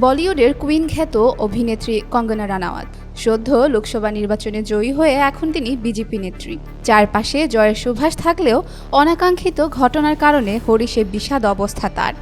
বলিউডের কুইন খ্যাত অভিনেত্রী কঙ্গনা রানাওয়াত। সদ্য লোকসভা নির্বাচনে জয়ী হয়ে এখন তিনি বিজেপি নেত্রী। চারপাশে জয়ের সুভাষ থাকলেও অনাকাঙ্ক্ষিত ঘটনার কারণে হরিষে বিষাদ অবস্থা তার।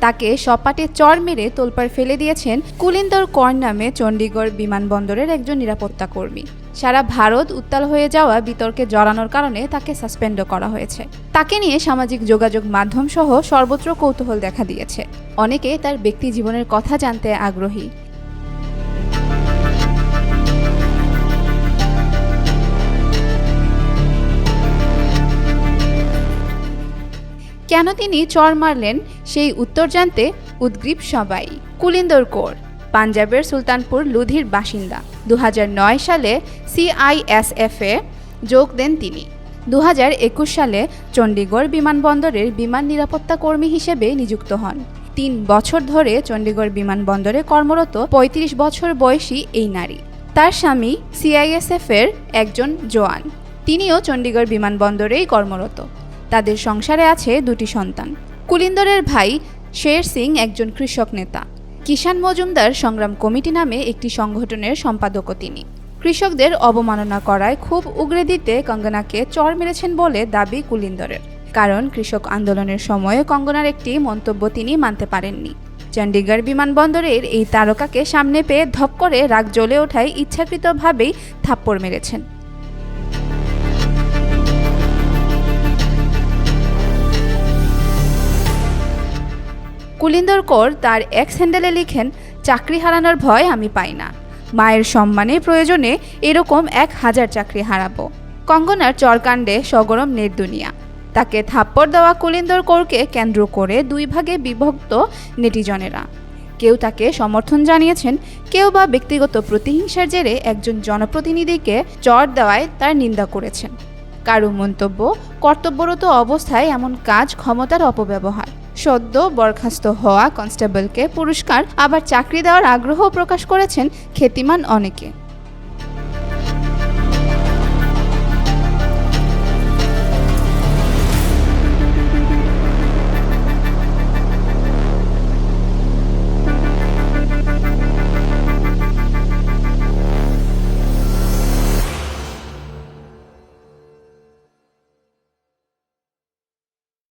তাকে সপাটে চর মেরে তোলপাড় ফেলে দিয়েছেন কুলিন্দর কর নামে চণ্ডীগড় বিমানবন্দরের একজন নিরাপত্তা কর্মী। সারা ভারত উত্তাল হয়ে যাওয়া বিতর্কে জড়ানোর কারণে তাকে সাসপেন্ডও করা হয়েছে। তাকে নিয়ে সামাজিক যোগাযোগ মাধ্যম সহ সর্বত্র কৌতূহল দেখা দিয়েছে। অনেকে তার ব্যক্তি জীবনের কথা জানতে আগ্রহী। কেন তিনি চর মারলেন, সেই উত্তর জানতে উদ্গ্রীব সবাই। কুলিন্দর কোর পাঞ্জাবের সুলতানপুর লুধির বাসিন্দা। দু হাজার নয় সালে সিআইএসএফে যোগ দেন তিনি। দু হাজার একুশ সালে চণ্ডীগড় বিমানবন্দরের বিমান নিরাপত্তা কর্মী হিসেবে নিযুক্ত হন। তিন বছর ধরে চণ্ডীগড় বিমানবন্দরে কর্মরত ৩৫ বছর বয়সী এই নারী। তার স্বামী সিআইএসএফের একজন জোয়ান। তিনিও চণ্ডীগড় বিমানবন্দরেই কর্মরত। তাদের সংসারে আছে দুটি সন্তান। কুলিন্দরের ভাই শের সিং একজন কৃষক নেতা। কিষাণ মজুমদার সংগ্রাম কমিটি নামে একটি সংগঠনের সম্পাদকও তিনি। কৃষকদের অবমাননা করায় খুব উগরে দিতে কঙ্গনাকে চর মেরেছেন বলে দাবি কুলিন্দরের। কারণ কৃষক আন্দোলনের সময়ে কঙ্গনার একটি মন্তব্য তিনি মানতে পারেননি। চণ্ডীগড় বিমানবন্দরের এই তারকাকে সামনে পেয়ে ধপ করে রাগ জ্বলে ওঠায় ইচ্ছাকৃতভাবেই থাপ্পড় মেরেছেন। কুলিন্দর কর তার এক্স হ্যান্ডেলে লিখেন, চাকরি হারানোর ভয় আমি পাই না। মায়ের সম্মানে প্রয়োজনে এরকম এক হাজার চাকরি হারাবো। কঙ্গনার চরকাণ্ডে সগরম নেট দুনিয়া। তাকে থাপ্পড় দেওয়া কুলিন্দর কৌরকে কেন্দ্র করে দুই ভাগে বিভক্ত নেটিজনেরা। কেউ তাকে সমর্থন জানিয়েছেন, কেউ বা ব্যক্তিগত প্রতিহিংসার জেরে একজন জনপ্রতিনিধিকে চর দেওয়ায় তার নিন্দা করেছেন। কারও মন্তব্য, কর্তব্যরত অবস্থায় এমন কাজ ক্ষমতার অপব্যবহার। সদ্য বরখাস্ত হওয়া কনস্টেবলকে পুরস্কার আবার চাকরি দেওয়ার আগ্রহ প্রকাশ করেছেন খ্যাতিমান অনেকে।